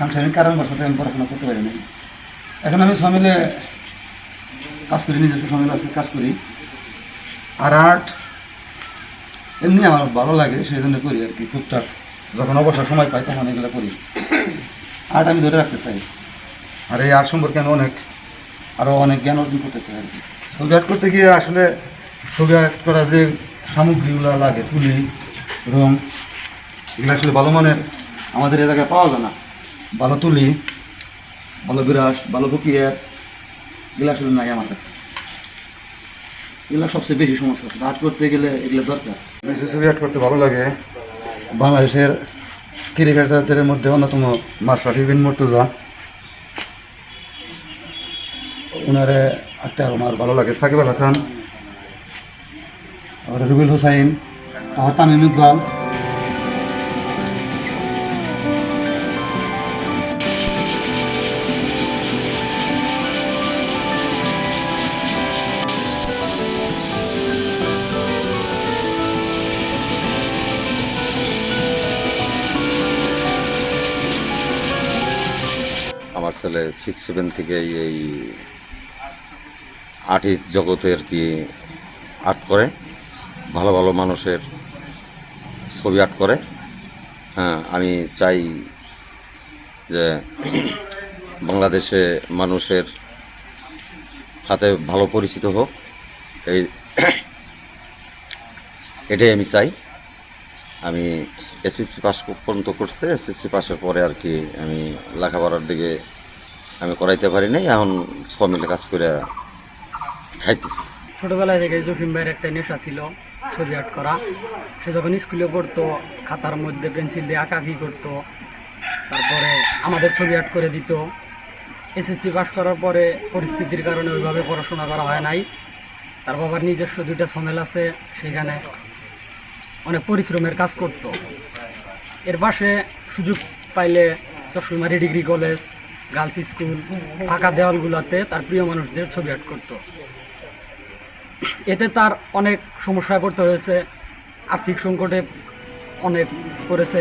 সাংসারিক কারণবশত আমি পড়াশোনা করতে পারিনি এখন আমি সমিলে কাজ করি, নিজস্ব সমিল আছে কাজ করি। আর আর্ট এমনি আমার ভালো লাগে সেই জন্য করি আর কি টুকটাক। যখন অবসর সময় পাই তখন এগুলো করি। আর্ট আমি ধরে রাখতে চাই। আর এই আর্ট সম্পর্কে আমি অনেক আরও অনেক জ্ঞান অর্জন করতে চাই আর কি। ছবি আর্ট করতে গিয়ে আসলে ছবি আর্ট করা যে সামগ্রীগুলো লাগে, তুলি, রং, এগুলো আসলে ভালো মানের আমাদের এ জায়গায় পাওয়া যায় না। ভালো তুলি, ভালো বিরাস ভালো বুকিয়ার এগুলো আসলে নাই আমার কাছে। এগুলো সবচেয়ে বেশি সমস্যা আর্ট করতে গেলে এগুলো দরকার। বেশি ছবি আর্ট করতে ভালো লাগে। বাংলাদেশের ক্রিকেটারদের মধ্যে অন্যতম মাশরাফি বিন মুর্তজা। ওনারে আটটা আমার ভালো লাগে। সাকিব আল হাসান, আবার রুবেল হোসাইন, আবার তামিম ইকবাল। ছেলে সিক্স সেভেন থেকে এই আর্টিস্ট জগতে আর কি আর্ট করে, ভালো ভালো মানুষের ছবি আর্ট করে। হ্যাঁ আমি চাই যে বাংলাদেশে মানুষের হাতে ভালো পরিচিত হোক, এই এটাই আমি চাই। আমি এসএসসি পাস পর্যন্ত করছে, এসএসসি পাসের পরে আর কি আমি লেখাপড়ার দিকে করাইতে পারি নাই, এখন ছ মিলে কাজ করে খাইতেছি। ছোটোবেলা থেকে জসিম ভাইয়ের একটা নেশা ছিল ছবি আর্ট করা। সে যখন স্কুলে পড়তো, খাতার মধ্যে পেন্সিল দিয়ে আঁকাকি করতো, তারপরে আমাদের ছবি আর্ট করে দিত। এসএসসি পাস করার পরে পরিস্থিতির কারণে ওইভাবে পড়াশোনা করা হয় নাই। তার বাবার নিজস্ব দুইটা সমেল আছে, সেখানে অনেক পরিশ্রমের কাজ করত। এর পাশে সুযোগ পাইলে চশমারি ডিগ্রি কলেজ গার্লস স্কুল ফাঁকা দেওয়ালগুলোতে তার প্রিয় মানুষদের ছবি অ্যাড করতো। এতে তার অনেক সমস্যা করতে হয়েছে, আর্থিক সংকটে অনেক করেছে